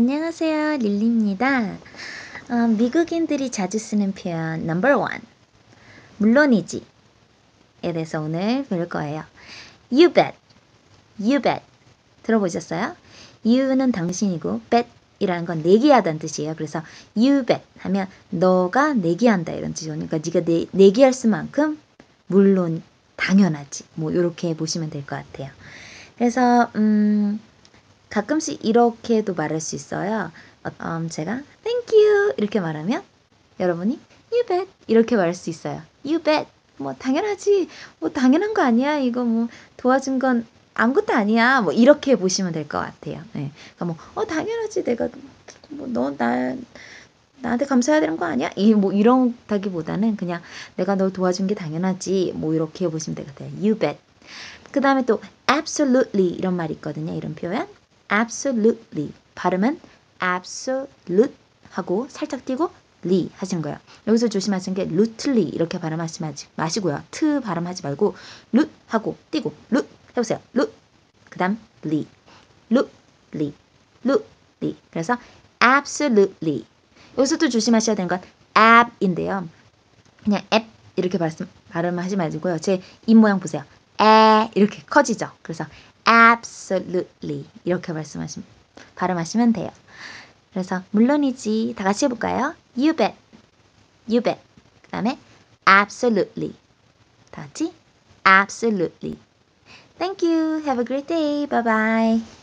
안녕하세요. 릴리입니다. 어, 미국인들이 자주 쓰는 표현 number one. 물론이지. 에 대해서 오늘 배울 거예요. You bet. You bet. 들어보셨어요? you는 당신이고 bet 이라는 건 내기하다는 뜻이에요. 그래서 you bet 하면 너가 내기한다 이런 뜻이죠. 그러니까 네가 내, 내기할 수만큼 물론 당연하지. 뭐 이렇게 보시면 될 것 같아요. 그래서 음 가끔씩 이렇게도 말할 수 있어요. 어, 음, 제가 thank you 이렇게 말하면 여러분이 you bet 이렇게 말할 수 있어요. you bet 뭐 당연하지 뭐 당연한 거 아니야 이거 뭐 도와준 건 아무것도 아니야 뭐 이렇게 보시면 될 것 같아요. 네. 그러니까 뭐어 당연하지 내가 뭐 너 나 나한테 감사해야 되는 거 아니야? 이 뭐 이런다기보다는 그냥 내가 널 도와준 게 당연하지 뭐 이렇게 보시면 될 것 같아요. You bet. 그 다음에 또 absolutely 이런 말이 있거든요. 이런 표현. Absolutely 발음은 absolute 하고 살짝 띄고 리 하시는 거예요. 여기서 조심하시는 게 루틀리 이렇게 발음하지 마시고요. 트 발음하지 말고 룻 하고 띄고 룻 해보세요. 룻. 그 다음 리. 룻, 리. 룻, 리. 그래서 absolutely. 여기서 또 조심하셔야 되는 건 ab인데요. 그냥 앱 이렇게 발음, 발음하지 마시고요. 제 입 모양 보세요. 에 이렇게 커지죠. 그래서 absolutely 이렇게 말씀하시면 발음하시면 돼요. 그래서 물론이지 다 같이 해볼까요? You bet, you bet. 그 다음에 absolutely. 다 같이 absolutely. Thank you. Have a great day. Bye bye.